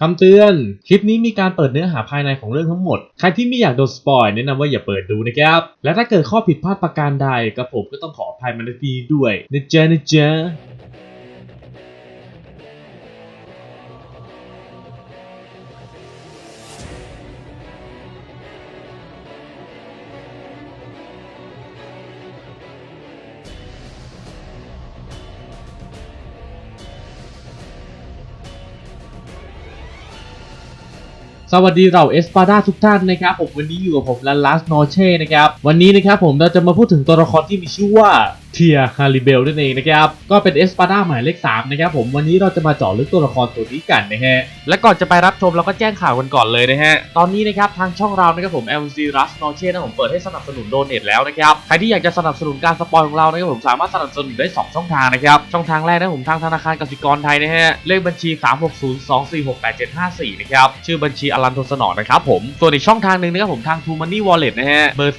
คำเตือน คลิปนี้มีการเปิดเนื้อหาภายในของเรื่องทั้งหมด ใครที่ไม่อยากโดนสปอยแนะนำว่าอย่าเปิดดูนะครับ และถ้าเกิดข้อผิดพลาดประการใดกระผมก็ต้องขออภัยมาณที่ด้วยนะจ๊ะนะจ๊ะ สวัสดีเราเอสปาดาทุกท่านนะครับผมวันนี้อยู่กับผมลันลัสโนเช่นะครับวันนี้นะครับผมเราจะมาพูดถึงตัวละครที่มีชื่อว่าเทียฮาริเบลนั่นเองนะครับ ก็เป็นเอสปาดาหมายเลข3นะครับผมวันนี้เราจะมาเจาะลึกตัวละครตัวนี้กันนะฮะ และก่อนจะไปรับชมเราก็แจ้งข่าวกันก่อนเลยนะฮะ ตอนนี้นะครับทางช่องเรานะครับผม LC Rust n o c h e นะผมเปิดให้สนับสนุนโดเนทแล้วนะครับ ใครที่อยากจะสนับสนุนการสปอยของเรานะครับผมสามารถสนับสนุนได้สองช่องทางนะครับ ช่องทางแรกนะผมทางธนาคารกสิกรไทยนะฮะ เลขบัญชี 360246875นะครับ ชื่อบัญชีอลันทสนอนะครับผม ส่วนอีกช่องทางหนึ่งนะครับผมทาง True Money Wallet นะฮะ เบอร์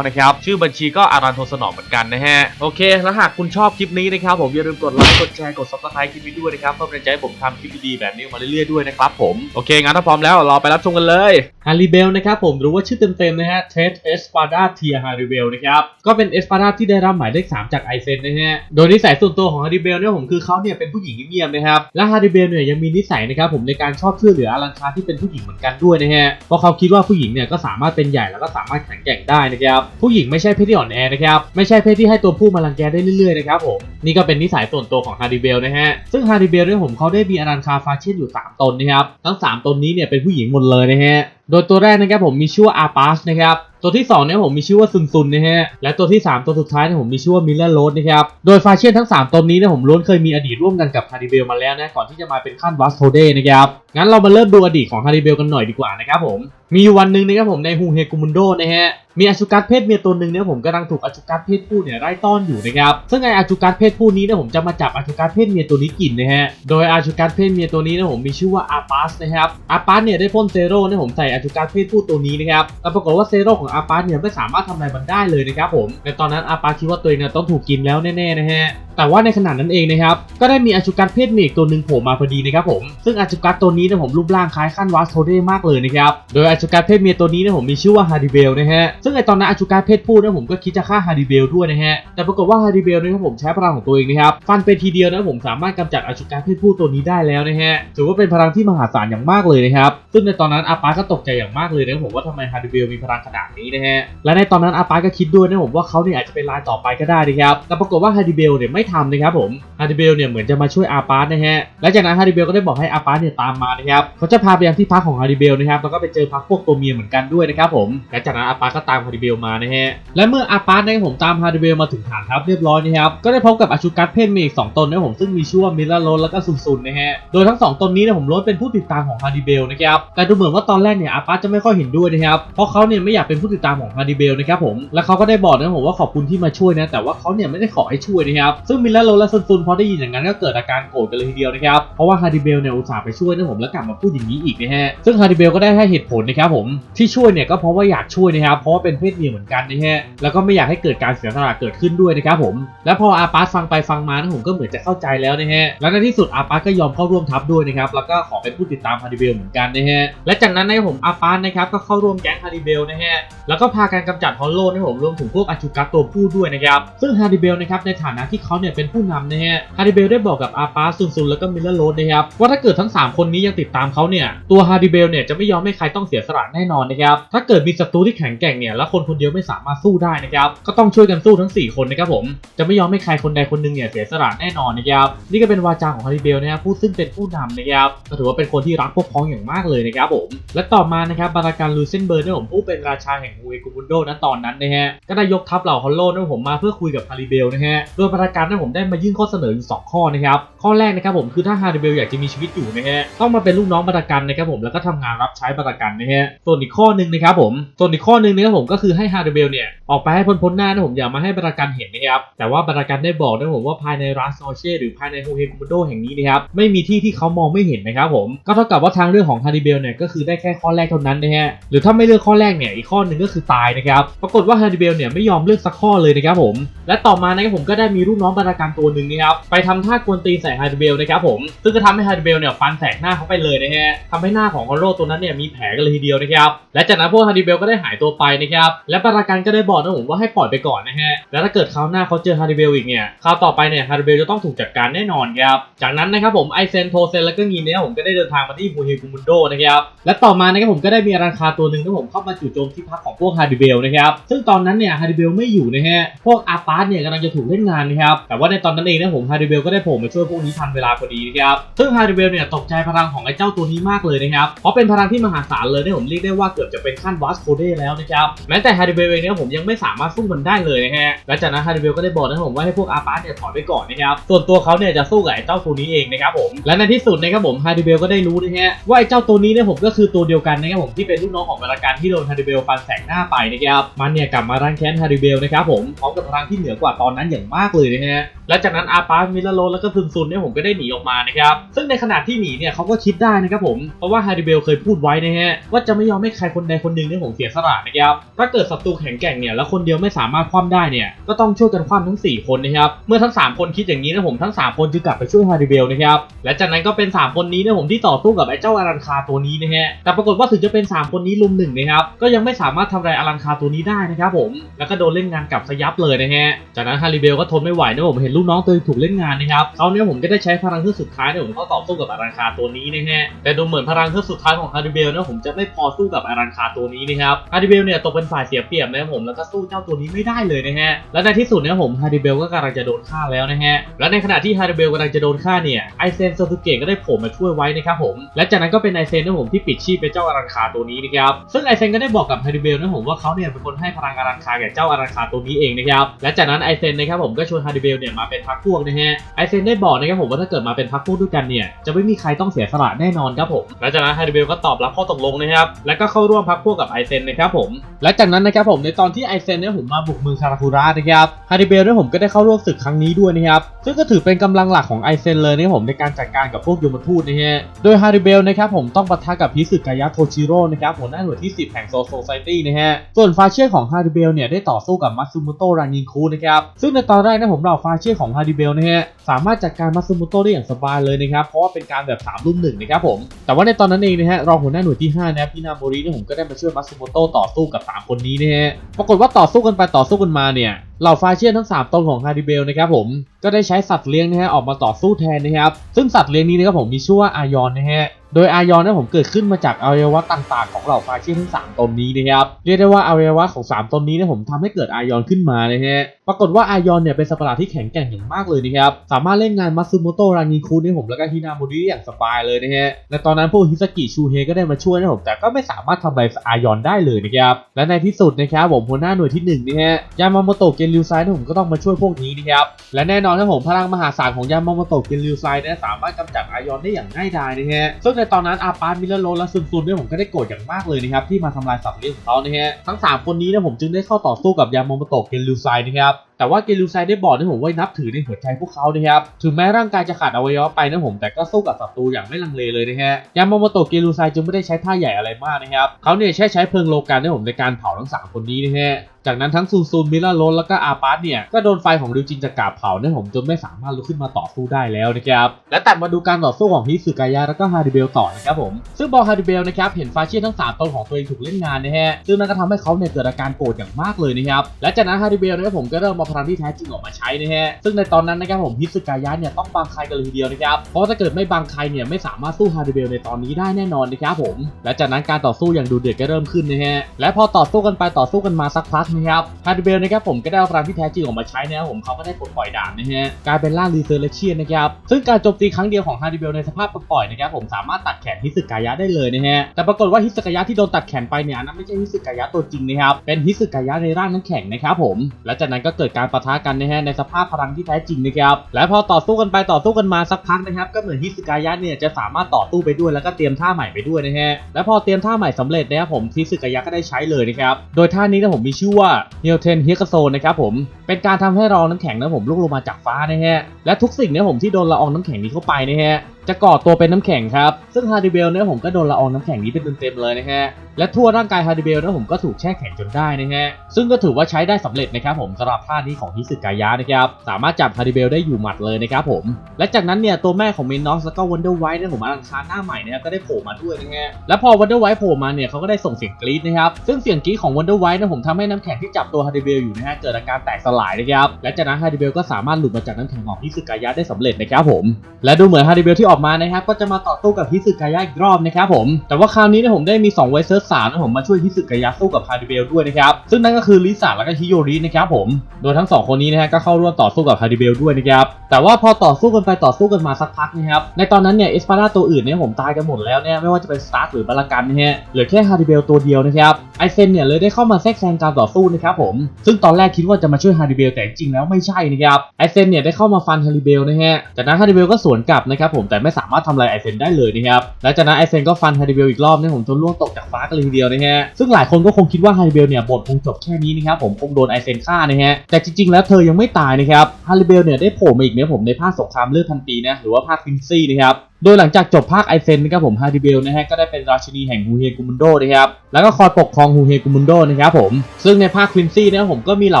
0812971229 นะครับ ชื่อบัญชีก็อรันโทสนอเหมือนกันนะฮะ โอเค แล้วหากคุณชอบคลิปนี้นะครับผมอย่าลืมกดไลค์ กดแชร์ กด subscribe คลิปนี้ด้วยนะครับเพื่อเป็นกำลังใจให้ผมทำคลิปดีๆแบบนี้มาเรื่อยๆด้วยนะครับผม โอเค งั้นถ้าพร้อมแล้วเราไปรับชมกันเลยฮาริเบลนะครับผมหรือว่าชื่อเต็มๆนะฮะเทสเอสปาดาเทียฮาริเบลนะครับ ก็เป็นเอสปาดาที่ได้รับหมายเลข3จากไอเซนนะฮะ โดยนิสัยส่วนตัวของฮาริเบลเนี่ยผมคือเขาเนี่ยเป็นผู้หญิงเงียบๆนะครับ และฮาริเบลเนี่ยยังมีนิสัยนะครับผมในการชอบช่วยเหลืออลังคาที่เป็นผู้หญิงเหมือนกันด้วยนะฮะ เพราะเขาคิดว่าผู้หญิงเนี่ยก็สามารถเป็นใหญ่แล้วก็สามารถแข็งแกร่งได้นะครับ ผู้หญิงไม่ใช่เพศที่อ่อนแอนะครับ ไม่ใช่เพศที่ให้ตัวผู้มารังแกได้เรื่อยๆนะครับผมนี่ก็เป็นนิสัยส่วนตัวของฮาริเบลนะฮะซึ่งฮาริเบลเนี่ยผมเขาได้มีอนันคาฟาเช่นอยู่ 3 ตนนะครับทั้ง 3 ตนนี้เนี่ยเป็นผู้หญิงหมดเลยนะฮะโดยตัวแรกนะครับผมมีชื่อว่าอาปาสนะครับตัวที่2เนี่ยผมมีชื่อว่าซุนซุนนะฮะและตัวที่ 3 ตัวสุดท้ายเนี่ยผมมีชื่อว่ามิลเลอร์โรสนะครับโดยฟาเช่นทั้ง 3ตนนี้เนี่ยผมล้วนเคยมีอดีตร่วมกันกับฮาริเบลมาแล้วนะก่อนที่จะมาเป็นขั้นวัสโทเดนะครับงั้นเรามาเริ่มดูอดีตของฮาริเบลกันหน่อยดีกว่านะครับผมมีอยู่วันหนึ่งนะครับผมในฮูเฮกุมุนโดนะฮะมีอาชูกัสเพศเมียตัวหนึ่งเนี่ยผมกำลังถูกอาชูกัสเพศผู้เนี่ยไล่ต้อนอยู่นะครับซึ่งไออาชูกัสเพศผู้นี้เนี่ยผมจะมาจับอาชูกัสเพศเมียตัวนี้กินนะฮะโดยอาชูกัสเพศเมียตัวนี้เนี่ยผมมีชื่อว่าอาปาสนะครับอาปาสเนี่ยได้พ่นเซโร่เนี่ยผมใส่อาชูกัสเพศผู้ตัวนี้นะครับแต่ปรากฏว่าเซโร่ของอาปาเนี่ยไม่สามารถทำอะไรมันได้เลยนะครับผมในตอนนั้นอาปาคิดว่าตัวเองเนี่ยต้องถูกกินแล้วแน่ๆนะฮะแต่ว่าในขณะนั้นเองนะครับก็ได้มีอาชูกัสเพศเมียอีกตัวหนึ่งโผล่มาพอดีนะครับผมซึ่งอาชูกัสตัวนี้นี่ยผมรูปร่างคล้ายขั้นวัสโทเดมากเลยนะครับโดยอาชูกัสเพศเมียตัวนี้นี่ยผมมีชื่อว่าฮาริเบลนะฮะซึ่งในตอนนั้นอาชูกัสเพศผู้นี่ยผมก็คิดจะฆ่าฮาริเบลด้วยนะฮะแต่ปรากฏว่าฮาริเบลนี่ยครับผมใช้พลังของตัวเองนะครับฟันไปทีเดียวนะผมสามารถกำจัดอาชูกัสเพศผู้ตัวนี้ได้แล้วนะฮะถือว่าเป็นพลังที่มหาศาลอย่างมากเลยนะครับซึ่งในตอนนั้นอาปาก็ตกใจอย่างมากเลยนะครับผมว่าทำไมฮาริเบลมีพลังขนาดนี้นะฮะ และในตอนนั้นอาปาก็คิดด้วยนะผมว่าเขาเนี่ยอาจจะเป็นรายต่อไปก็ได้นะครับแต่ปรากฏว่าฮาริเบลเนี่ยไม่ทำนะครับผมฮาริเบลเนี่ยเหมือนจะมาช่วยอาปานะฮะและจากนั้นฮาริเบลก็ได้บอกให้อาปาเนี่ยตามมานะครับเขาจะพาไปยังที่พักของฮาริเบลนะครับแล้วก็ไปเจอพักพวกตัวเมียเหมือนกันด้วยนะครับผมและจากนั้นอาปาก็ตามฮาริเบลมานะฮะและเมื่ออาปาเนี่ยผมตามฮาริเบลมาถึงฐานทัพเรียบร้อยนะครับก็ได้พบกับอาชูกัสเพศเมีอีกสองตนนะผมซึ่งมีชื่อว่ามิลลาโรแล้วก็ซุนซุนนะฮะโดยทั้งสองตนนี้เนี่ยผมล้วนเป็นผู้ติดตามของฮาริเบลนะครับแต่ดูเหมือนว่าตอนแรกเนี่ยอาปาจะไม่ค่อยเห็นด้วยนะครับ เพราะเขาเนี่ยไม่อยากเป็นผู้ติดตามของฮาร์ดิเบลนะครับผม และเขาก็ได้บอกนะผมว่าขอบคุณที่มาช่วยนะ แต่ว่าเขาเนี่ยไม่ได้ขอให้ช่วยนะครับ ซึ่งมิลเลาโรและซุนซุนพอได้ยินอย่างนั้นก็เกิดอาการโกรธกันเลยทีเดียวนะครับ เพราะว่าฮาร์ดิเบลเนี่ยอุตส่าห์ไปช่วยนะผมแล้วกลับมาพูดอย่างนี้อีกนะฮะ ซึ่งฮาร์ดิเบลก็ได้ให้เหตุผลนะครับผม ที่ช่วยเนี่ยก็เพราะว่าอยากช่วยนะครับ เพราะว่าเป็นเพศเมียเหมือนกันนะฮะ แล้วก็ไม่อยากให้เกิดการเสียสละเกิดขึ้นด้วยนะครับผม แล้วพออาปาฟังไปฟังมานะผมก็เหมือนจะเข้าใจแล้วนะฮะ แล้วในที่สุดอาปาก็ยอมเข้าร่วมทัพด้วยนะครับ แล้วก็ขอเป็นผู้ติดตามฮาริเบลเหมือนกันนะฮะ และจากนั้นนะผมอาปาสนะครับก็เข้าร่วมแก๊งฮาริเบลนะฮะแล้วก็พาการกำจัดฮอลโลนะผมรวมถึงพวกอาชูกัสตัวผู้ด้วยนะครับซึ่งฮาริเบลนะครับในฐานะที่เขาเนี่ยเป็นผู้นำนะฮะฮาริเบลได้บอกกับอาปาสซุนซุนแล้วก็มิลเลอร์โรสนะครับว่าถ้าเกิดทั้ง 3 คนนี้ยังติดตามเขาเนี่ยตัวฮาริเบลเนี่ยจะไม่ยอมให้ใครต้องเสียสละแน่นอนนะครับถ้าเกิดมีศัตรูที่แข็งแกร่งเนี่ยแล้วคนคนเดียวไม่สามารถสู้ได้นะครับก็ต้องช่วยกันสู้ทั้ง 4 คนนะครับผมจะไม่ยอมให้ใครคนใดคนหนึ่งเนี่ยเสียสละแน่นอนนะครับนี่ก็เป็นวาจาของฮาริเบลนะครับผู้ซึ่งเป็นผู้นำนะครับก็ถือว่าเป็นคนที่รักพวกพ้องอย่างมากเลยนะครับผมและต่อมานะครับบาราการลูเซนเบิร์นเนี่ผมผู้เป็นราชาแห่งฮูเอกุมุนโดนะตอนนั้นนะฮะก็ได้ยกทัพเหล่าฮอลโลนะผมมาเพื่อคุยกับฮาริเบลนะฮะโดยบาราการนะผมได้มายื่นข้อเสนออยู่สองข้อนะครับข้อแรกนะครับผมคือถ้าฮาริเบลอยากจะมีชีวิตอยู่นะฮะต้องมาเป็นลูกน้องบารากันนะครับผมแล้วก็ทำงานรับใช้บารากันนะฮะส่วนอีกข้อหนึ่งนะครับผมส่วนอีกข้อหนึ่งนะครับผมก็คือให้ฮาริเบลเนี่ยออกไปให้พ้นพ้นหน้านะผมอย่ามาให้บารากันเห็นนะครับแต่ว่าบารากันได้บอกนะผมว่าภายในรัสโนเช่หรือภายในโฮเฮกุมุนโดแห่งนี้นะครับไม่มีที่ที่เขามองไม่เห็นนะครับผมก็เท่ากับว่าทางเรื่องของฮาริเบลเนี่ยก็คือได้แค่ข้อแรกกเท่านั้นนะฮะหรือถ้าไม่เลือกข้อแรกเนี่ยอีกข้อหนึ่งก็คือตายนะครับปรากฏว่าฮาร์ดิเบลเนี่ยไม่ยอมเลือกสักข้อเลยนะครับผม และต่อมานะครับผมก็ได้มีลูกน้องบรรณาการตัวหนึ่งนะครับไปทำท่ากวนตีนใส่ฮาร์ดิเบลนะครับผมซึ่งก็ทำให้ฮาร์ดิเบลเนี่ยฟันแสกหน้าเขาไปเลยนะฮะทำให้หน้าของฮอลโลตัวนั้นเนี่ยมีแผลกันเลยทีเดียวนะครับและจากนั้นพวกฮาร์ดิเบลก็ได้หายตัวไปนะครับและบรรณาการก็ได้บอกนะผมว่าให้ปล่อยไปก่อนนะฮะแล้วถ้าเกิดคราวหน้าเขาเจอฮาร์ดิเบลอีกเนี่ยคราวต่อไปเนี่ยฮาริเบลจะต้องถูกจัดการแน่นอนครับจากนั้นนะครับผมไอเซนโทเซนแล้วก็งีเนี่ยผมก็ได้เดินทางมาที่ฮูเฮกุมุนโดนะครับและต่อมานะครับผมมก็ได้มีอารันคาตัวหนึ่งที่ผมเข้ามาจู่โจมที่พักของพวกฮาร์ดิเบลนะครับซึ่งตอนนั้นเนี่ยฮาร์ดิเบลไม่อยู่นะฮะพวกอาปาร์ตเนี่ยกำลังจะถูกเล่นงานนะครับแต่ว่าในตอนนั้นเองนะผมฮาร์ดิเบลก็ได้โผล่มาช่วยพวกนี้ทันเวลาพอดีนะครับซึ่งฮาร์ดิเบลเนี่ยตกใจพลังของไอ้เจ้าตัวนี้มากเลยนะครับเพราะเป็นพลังที่มหาศาลเลยนะผมเรียกได้ว่าเกือบจะเป็นขั้นวาสโคเดแล้วนะครับแม้แต่ฮาร์ดิเบลเองเนี่ยผมยังไม่สามารถสู้มันได้เลยนะฮะและจากนั้นฮาร์ดิเบลก็ได้บอกนะผมว่าให้พวกอาปาร์ตเนี่ยถอยไปก่อนนะครับส่วนตัวเขาเนี่ยจะสู้กับไอ้เจ้าตัวนี้เองนะครับผมและในที่สุดนะครับผมฮาร์ดิเบลก็ได้รู้นะฮะว่าไอ้เจ้าตัวนี้เนี่ยผมก็คือตัวเดียวกันนะครับผมที่เป็นลูกน้องของบรราการที่โดนฮาริเบลฟันแสงหน้าไปนะครับมันเนี่ยกลับมารังแค้นฮาริเบลนะครับผมพร้อมกับพลังที่เหนือกว่าตอนนั้นอย่างมากเลยนะฮะและจากนั้นอาปามิลโลแล้วก็ซึนซุนเนี่ยผมก็ได้หนีออกมานะครับซึ่งในขณะที่หนีเนี่ยเขาก็คิดได้นะครับผมเพราะว่าฮาริเบลเคยพูดไว้นะฮะว่าจะไม่ยอมให้ใครคนใดคนหนึ่งเนี่ยผมเสียสละนะครับถ้าเกิดศัตรูแข็งแกร่งเนี่ยแล้วคนเดียวไม่สามารถคว่ำได้เนี่ยก็ต้องช่วยกันคว่ำทั้ง 4 คนนะครับเมื่อทั้ง 3 คนคิดอย่างนี้นะผมทั้ง 3 คนจึงกลับไปช่วยฮาริเบลนะครับและจากนั้นก็เป็น 3 คนนี้นะผมที่ต่อสู้กับไอ้เจ้าอารันคาตัวนี้นะฮะแต่ปรากฏว่าถึงจะเป็น 3 คนนี้ลุมหนึ่งนะครับก็ยังไม่สามารถทำลายอารันคาตัวนี้ได้นะครับผมแล้วก็โดนเล่นงานกลับสยับเลยนะฮะจากนั้นฮาริเบลก็ทนไม่ไหวนะผมเห็นลูกน้องตัวเองถูกเล่นงานนะครับเขาเนี่ยผมก็ได้ใช้พลังเครื่องสุดท้ายเนี่ยผมเข้าต่อสู้กับอารันคาตัวนี้นะฮะแต่ดูเหมือนพลังเครื่องสุดท้ายของฮาริเบลนะผมจะไม่พอสู้กับอารันคาตัวนี้นะครับฮาริเบลเนี่ยตกเป็นฝ่ายเสียเปรียบนะครับผมแล้วก็สู้เจ้าตัวนี้ไม่ได้เลยนะฮะและในที่สุดเนี่ยผมฮาริเบลก็กำลังจะโดนฆ่าแล้วนะฮะและในขณะที่ฮาริเบลกำลังจะโดนฆ่าเนี่ยไอเซนโซตุเกะก็ได้โผล่มาช่วยไว้นะครับผมและจากนั้นก็เป็นไอเซนนะผมที่ปิดชีพเป็นเจ้าอารันคาตัวนี้นะครับซึ่งไอเซนก็ได้บอกกับฮาริเบลนะผมว่าเขาเนี่ยเป็นคนให้พลังอารันคาแก่เจ้าอารันคาตัวนี้เองนะครับและจากนั้นไอเซนนะครับผมก็ชวนฮาริเบลเนี่ยมาเป็นพรรคพวกนะฮะไอเซนได้บอกนะครับผมว่าถ้าเกิดมาเป็นพรรคพวกด้วยกันเนี่ยจะไม่มีใครต้องเสียสละแน่นอนครับผมและจากนั้นฮาริเบลก็ตอบรับข้อตกลงนะครับและก็เข้าร่วมพรรคพวกกับไอเซนนะครับผมและจากนั้นนะครับผมในตอนที่ไอเซนเนี่ยผมมาบุกเมืองคาราคูระนะครับฮาริเบลเนี่ยผมก็ได้เข้าร่วมศึกครั้งนี้ด้วยนะครับซึ่งก็ถือเป็นกำลังหลักของไอเซนเลยนะครับผมในการจัดการกับพวกยมทูตนะฮะโดยฮาริเบลนะครับผมต้องปะทะกับฮิสึกายะโทชิโร่นะครับหัวหน้าหน่วยที่ 10 แห่งโซโซไซตี้นะฮะส่วนฟาเชียของฮาริเบลเนี่ยได้ต่อสู้กับมัตสึมุโตะรางินคุนะครับซึ่งในตอนแรกนะผมเราฟาเชียของฮาริเบลนะฮะสามารถจัดการมัตสึมุโตะได้อย่างสบายเลยนะครับเพราะว่าเป็นการแบบ3รุ่มหนึ่งนะครับผมแต่ว่าในตอนนั้นเองนะฮะรองหัวหน้าหน่วยที่5นะครับพี่นาโมริเนี่ยผมก็ได้มาช่วยมัตสึมุโตะต่อสู้กับ 3 คนนี้นะฮะปรากฏว่าต่อสู้กันไปต่อสู้กันมาเนี่ยเหล่าฟาเชียนทั้ง 3ตนของฮาริเบลนะครับผมก็ได้ใช้สัตว์เลี้ยงนะฮะออกมาต่อสู้แทนนะครับซึ่งสัตว์เลี้ยงนี้นะครับผมมีชื่อว่าอายอนนะฮะ โดยอายอนเนี่ยผมเกิดขึ้นมาจากอวัยวะต่างๆ ของเหล่าฟาเชียนทั้ง 3 ตนนี้นะครับเรียกได้ว่าอวัยวะของ 3 ตนนี้เนี่ยผมทำให้เกิดอายอนขึ้นมานะฮะปรากฏว่าอายอนเนี่ยเป็นสัตว์ประหลาดที่แข็งแกร่งอย่างมากเลยนะครับสามารถเล่นงานมัตสึโมโตะรางิคุเนี่ยผมแล้วก็ฮินาโมริได้อย่างสบายเลยนะฮะและตอนนั้นพวกฮิสกิชูเฮก็ได้มาช่วยนะผมแต่ก็ไม่สามารถทำลายอายอนได้เลยนะครับและในที่สุดนะครับผมหัวหน้าหน่วยที่หนึ่งนะฮะยามาโมโตะเกนริวไซนะผมก็ต้องมาช่วยพวกนี้นะครับและแน่นอนนะผมพลังมหาศาลของยามาโมโตะเกนริวไซเนี่ยสามารถกำจัดอายอนได้อย่างง่ายดายนะฮะซึ่งในตอนนั้นอาปามิลเลโรและซุนซุนเนี่ยผมก็ได้โกรธอย่างมากเลยนะครับที่มาทำลายสัตว์เลี้ยงของเขานะฮะทั้ง 3 คนนี้เนี่ยผมจึงได้เข้าต่อสู้กับยามาโมโตะเกนลูไซนะครับแต่ว่าเกนริวไซได้บอกนะผมว่านับถือในหัวใจพวกเขานะครับ ถึงแม้ร่างกายจะขาดอวัยวะไปนะผมแต่ก็สู้กับศัตรูอย่างไม่ลังเลเลยนะฮะ ยามาโมโตะเกนริวไซจึงไม่ได้ใช้ท่าใหญ่อะไรมากนะครับ เขาเนี่ยแค่ใช้เพลิงโลกันนะผมในการเผาทั้งสามคนนี้นะฮะ จากนั้นทั้งซูซูนมิลาโรสแล้วก็อาปาร์ตเนี่ย ก็โดนไฟของริวจินจากกาบเผาเนี่ยผมจนไม่สามารถลุกขึ้นมาต่อสู้ได้แล้วนะครับ และตัดมาดูการต่อสู้ของฮิสึกายะแล้วก็ฮาริเบลต่อนะครับผม ซึ่งบอลฮาริเบลนะครับเห็นฟาเชียทั้ง3ตนของตัวเองถูกเล่นงานนะฮะ ซึ่งนั่นก็ทำให้เขาเนี่ยเกิดอาการโกรธอย่างมากเลยนะครับ และจากนั้นฮาริเบลนะครับผมก็เริ่มมาลังที่แท้จริงออกมาใช้นะฮะ ซึ่งในตอนนั้นนะครับผมฮิสกายะเนี่ยต้องบังใครกันเลยทีเดียวนะครับ เพราะถ้าเกิดไม่บังใครเนี่ยไม่สามารถสู้ฮาริเบลในตอนนี้ได้แน่นอนนะครับผม และจากนั้นการต่อสู้อย่างดูเดือดก็เริ่มขึ้นนะฮะ และพอต่อสู้กันไปต่อสู้กันมาสักพักนะครับฮาริเบลนะครับผมก็ได้เอาพลังที่แท้จริงออกมาใช้นะครับผมเขาก็ได้ปลดปล่อยดาบนะฮะกลายเป็นร่างรีเซอร์เลเชียนนะครับ ซึ่งการโจมตีครั้งเดียวของฮาริเบลในสภาพปลดปล่อยนะครับผมสามารถตัดแขนฮิสกายะได้เลยนะฮะ แต่ปรากฏว่าฮิสกายะที่โดนตัดแขนไปเนี่ยนั้นไม่ใช่ฮิสกายะตัวจริงนะครับ เป็นฮิสกายะในร่างน้ำแข็งนะครับผม และจากนั้นก็เกิดการปะทะกันนะฮะในสภาพพลังที่แท้จริงนะครับและพอต่อสู้กันไปต่อสู้กันมาสักพักนะครับก็เหมือนฮิสกายะเนี่ยจะสามารถต่อสู้ไปด้วยแล้วก็เตรียมท่าใหม่ไปด้วยนะฮะและพอเตรียมท่าใหม่สำเร็จนะครับผมฮิสกายะก็ได้ใช้เลยนะครับโดยท่านี้นะผมมีชื่อว่าเฮลเทนเฮกโซนะครับผมเป็นการทำให้ละอองน้ำแข็งนะผมลุกลงมาจากฟ้านะฮะ และทุกสิ่งเนี่ยผมที่โดนละอองน้ำแข็งนี้เข้าไปนะฮะ จะก่อตัวเป็นน้ำแข็งครับ ซึ่งฮาร์ดิเบลเนี่ยผมก็โดนละอองน้ำแข็งนี้เป็นเต็มๆเลยนะฮะ และทั่วร่างกายฮาร์ดิเบลเนี่ยผมก็ถูกแช่แข็งจนได้นะฮะ ซึ่งก็ถือว่าใช้ได้สำเร็จนะครับผมสำหรับท่านี้ของฮิสึกายะนะครับ สามารถจับฮาร์ดิเบลได้อยู่หมัดเลยนะครับผม และจากนั้นเนี่ยตัวแม่ของเมนนอสแล้วก็วันเดอร์ไวท์เนี่ยผมอลังคารหน้าใหม่นะครับก็ได้โผล่มาด้วยนะฮะ และพอวันเดอร์ไวท์โผล่มาเนี่ยเขาก็ได้ส่งเสียงกรี๊ดนะครับ ซึ่งเสียงกรี๊ดของวันเดอร์ไวท์เนี่ยผมทำให้น้ำแข็งที่จับตัวฮาร์ดิเบลอยู่นะฮะเกิดอาการแตกสลายนะครับ และจากนั้นฮาร์ดิเบลก็สามารถหลุดมาจากน้ำแข็งของฮิสึกายะได้สำเร็จนะครับผม และดูเหมือนฮาร์ดิเบลที่ออกมานะครับก็จะมาต่อสู้กับฮิสึกายะอีกรอบนะครับผม แต่ว่าคราวนี้เนี่ยผมได้มี2ไวเซอร์สามนะผมมาช่วยฮิสึกายะสู้กับฮาร์ดิเบลด้วยนะครับ ซึ่งนั่นก็คือลิซ่าและก็ฮิโยรินะครับผม โดยทั้งสองคนนี้นะฮะก็เข้าร่วมต่อสู้กับฮาร์ดิเบลด้วยนะครับ แต่ว่าพอต่อสู้กันไปต่อสู้กันมาสักพักนะครับ ในตอนนั้นเนี่ยเอสปาร่าตัวอื่นเนี่ยผมตายกันหมดแล้วเนี่ยไม่ว่าจะเป็นสตาร์หรือบาลากันนะฮะเหลือแค่ฮาริเบลตัวเดียวนะครับไอเซนเนี่ยเลยได้เข้ามาแทรกแซงการต่อสู้นะครับผม ซึ่งตอนแรกคิดว่าจะมาช่วยฮาริเบลแต่จริงแล้วไม่ใช่นะครับ ไอเซนเนี่ยได้เข้ามาฟันฮาริเบลนะฮะ จากนั้นฮาริเบลก็สวนกลับนะครับผมแต่ไม่สามารถทำลายไอเซนได้เลยนะครับ และจากนั้นไอเซนก็ฟันฮาริเบลอีกรอบนะผมจนล่วงตกจากฟ้ากันเลยทีเดียวนะฮะ ซึ่งหลายคนก็คงคิดว่าฮาริเบลเนี่ยบทคงจบแค่นี้นะครับผมคงโดนไอเซนฆ่านะฮะ แต่จริงๆ แล้วเธอยังไม่ตายนะครับ ฮาริเบลเนี่ยได้โผล่มาอีกเนี่ยผมในภาคสงครามเลือดพันปีนะหรือว่าภาคฟินซี่นะครับ โดยหลังจากจบภาคไอเซนนะครับผมฮาร์ดิเบลนะฮะก็ได้เป็นราชินีแห่งฮูเฮกุมุนโดนะครับแล้วก็คอยปกครองฮูเฮกุมุนโดนะครับผมซึ่งในภาคควินซี่นะครับผมก็มีเหล่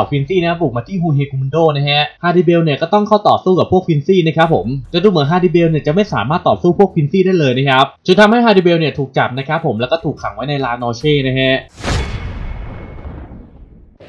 าควินซี่นะบุกมาที่ฮูเฮกุมุนโดนะฮะฮาร์ดิเบลเนี่ยก็ต้องเข้าต่อสู้กับพวกควินซี่นะครับผมจะดูเหมือนฮาร์ดิเบลเนี่ยจะไม่สามารถต่อสู้พวกควินซี่ได้เลยนะครับจนทำให้ฮาร์ดิเบลเนี่ยถูกจับนะครับผมแล้วก็ถูกขังไว้ในลาโนเช่นะฮะ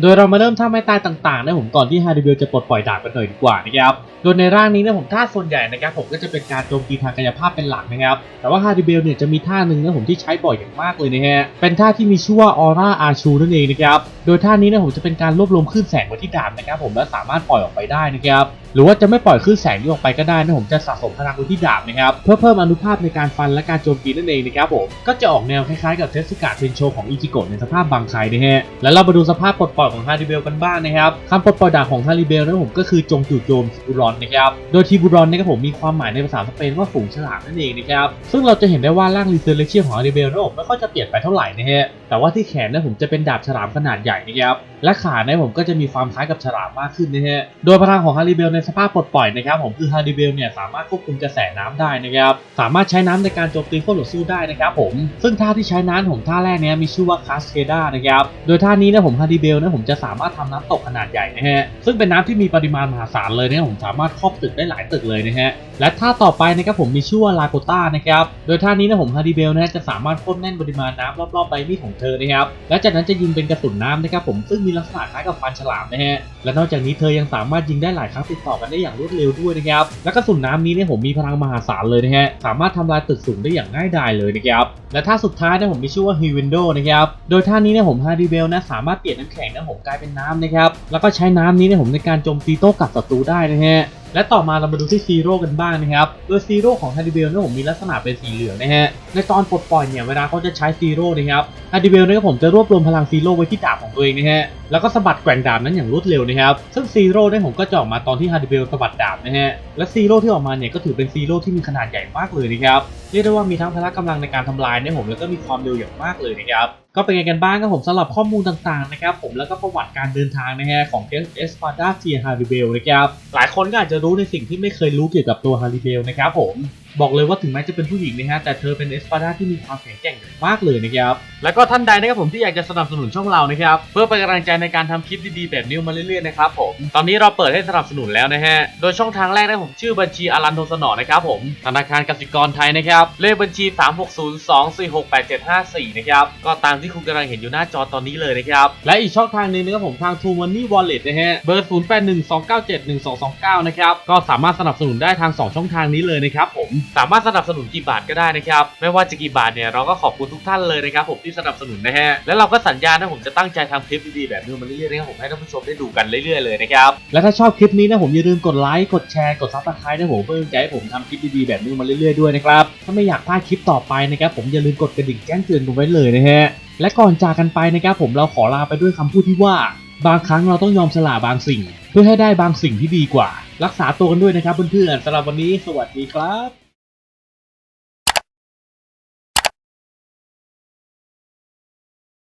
โดยเรามาเริ่มท่าไม้ตายต่างๆนะผมก่อนที่ฮาร์ดิเบลจะปลดปล่อยดาบกันหน่อยดีกว่านะครับ โดยในร่างนี้นะผมท่าส่วนใหญ่นะครับผมก็จะเป็นการโจมตีทางกายภาพเป็นหลักนะครับ แต่ว่าฮาร์ดิเบลเนี่ยจะมีท่าหนึ่งนะผมที่ใช้บ่อยอย่างมากเลยนะฮะ เป็นท่าที่มีชื่อว่าออร่าอาชูนั่นเองนะครับ โดยท่านี้นะผมจะเป็นการรวบรวมคลื่นแสงไว้ที่ดาบนะครับผมและสามารถปล่อยออกไปได้นะครับ หรือว่าจะไม่ปล่อยคลื่นแสงนี้ออกไปก็ได้นะผมจะสะสมพลังไว้ที่ดาบนะครับเพื่อเพิ่มอนุภาพในการฟันและการโจมตีนั่นเองนะครับผมก็จะออกแนวคล้ายๆกับเทสกาเทนโชของอิจิโกะในสภาพบางไคนะฮะแล้วเรามาดูสภาพปลดปล่อยของฮาริเบลกันบ้างนะครับคำปลดปล่อยดาบของฮาริเบลนะผมก็คือจงจู่โจมทิบูรอนนะครับโดยทิบูรอนนะครับผมมีความหมายในภาษาสเปนว่าฝูงฉลามนั่นเองนะครับซึ่งเราจะเห็นได้ว่าร่างรีเซอร์เลเชียของฮาริเบลนะผมไม่ค่อยจะเปลี่ยนไปเท่าไหร่นะฮะแต่ว่าที่แขนนะผมจะเป็นดาบฉลามขนาดใหญ่นะครับและขาเนี่ยผมก็จะมีความคล้ายกับฉลามมากขึ้นนะฮะโดยพลังของฮาริเบลในสภาพปลดปล่อยนะครับผมคือฮาร์ดิเบลเนี่ยสามารถควบคุมกระแสน้ำได้นะครับสามารถใช้น้ำในการโจมตีคู่ต่อสู้ได้นะครับผมซึ่งท่าที่ใช้น้ำผมท่าแรกเนี้ยมีชื่อว่าคาสเคดานะครับโดยท่านี้นะผมฮาร์ดิเบลนะผมจะสามารถทำน้ำตกขนาดใหญ่นะฮะซึ่งเป็นน้ำที่มีปริมาณมหาศาลเลยเนะผมสามารถครอบตึกได้หลายตึกเลยนะฮะและท่าต่อไปนะครับผมมีชื่อว่าลาโกต้านะครับโดยท่านี้นะผมฮาร์ดิเบลนะจะสามารถควบแน่นปริมาณน้ำรอบๆใบมีดของเธอนะครับและจากนั้นจะยิงเป็นกระสุนน้ำนะครับผมซึ่งมีลักษณะคล้ายกับฟันฉลามนะฮะและนอกจากนี้เธอยังสามารถยิงได้หลายครั้งติดต่อกันได้อย่างรวดเร็วด้วยนะครับ และกระสุนน้ำนี้เนี่ยผมมีพลังมหาศาลเลยนะฮะ สามารถทำลายตึกสูงได้อย่างง่ายดายเลยนะครับ และท่าสุดท้ายนะผมมีชื่อว่าฮิวินโดนะครับ โดยท่านี้เนี่ยผมฮาร์ดิเบลนะสามารถเปลี่ยนน้ำแข็งนะผมกลายเป็นน้ำนะครับ แล้วก็ใช้น้ำนี้เนี่ยผมในการโจมตีโต้กลับศัตรูได้นะฮะ และต่อมาเรามาดูที่ซีโร่กันบ้างนะครับ โดยซีโร่ของฮาร์ดิเบลเนี่ยผมมีลักษณะเป็นสีเหลืองนะฮะ ในตอนปลดปล่อยเนี่ยเวลาเขาจะใช้ซีโร่นะครับฮาร์ดิเบลเนี่ยผมจะรวบรวมพลังซีโร่ไว้ที่ดาบของตัวเองนะฮะ แล้วก็สะบัดแกว่งดาบนั้นอย่างรวดเร็วนะครับ ซึ่งซีโร่เนี่ยผมก็จะออกมาตอนที่ฮาร์ดิเบลสะบัดดาบนะฮะ และซีโร่ที่ออกมาเนี่ยก็ถือเป็นซีโร่ที่มีขนาดใหญ่มากเลยนะครับ เรียกได้ว่ามีทั้งพละกำลังในการทำลายเนี่ยผมแล้วก็มีความเร็วอย่างมากเลยนะครับ ก็เป็นไงกันบ้างครับผมสำหรับข้อมูลต่างๆนะครับผมแล้วก็ประวัติการเดินทางนะฮะของเอสปาดาเทียฮาริเบลนะครับหลายคนก็อาจจะรู้ในสิ่งที่ไม่เคยรู้เกี่ยวกับตัวฮาริเบลนะครับผม บอกเลยว่าถึงแม้จะเป็นผู้หญิงนะฮะแต่เธอเป็นเอสปาดาที่มีความแข็งแกร่งมากเลยนะครับ แล้วก็ท่านใดนะครับผมที่อยากจะสนับสนุนช่องเรานะครับ เพื่อเป็นกำลังใจในการทำคลิปดีๆแบบนี้มาเรื่อยๆนะครับผม ตอนนี้เราเปิดให้สนับสนุนแล้วนะฮะ โดยช่องทางแรกนะผมชื่อบัญชีอารันโทสนอนะครับผม ธนาคารกสิกรไทยนะครับ เลขบัญชี 3602468754 นะครับ ก็ตามที่คุณกำลังเห็นอยู่หน้าจอตอนนี้เลยนะครับ และอีกช่องทางหนึงนะครับผมทาง True Money Wallet นะฮะ เบอร์ 0812971229 นะครับ ก็สามารถสนับสนุนได้ทาง 2 ช่องทางนี้เลยนะครับผมสามารถสนับสนุนกี่บาทก็ได้นะครับ ไม่ว่าจะกี่บาทเนี่ยเราก็ขอบคุณทุกท่านเลยนะครับผมที่สนับสนุนนะฮะ และเราก็สัญญานะผมจะตั้งใจทำคลิปดีๆแบบนี้มาเรื่อยๆนะครับผมให้ท่านผู้ชมได้ดูกันเรื่อยๆเลยนะครับ และถ้าชอบคลิปนี้นะผมอย่าลืมกดไลค์กดแชร์กดซับสไครต์นะผมเพื่อเป็นกำลังใจให้ผมทำคลิปดีๆแบบนี้มาเรื่อยๆด้วยนะครับ ถ้าไม่อยากพลาดคลิปต่อไปนะครับผมอย่าลืมกดกระดิ่งแจ้งเตือนกันไว้เลยนะฮะ และก่อนจากกันไปนะครับผมเราขอลาไปด้วยคำพูดที่ว่า บางครั้งเราต้องยอมสละบางสิ่ง เพื่อให้ได้บางสิ่งที่ดีกว่า รักษาตัวกันด้วยนะครับเพื่อนๆสำหรับวันนี้สวัสดีครับ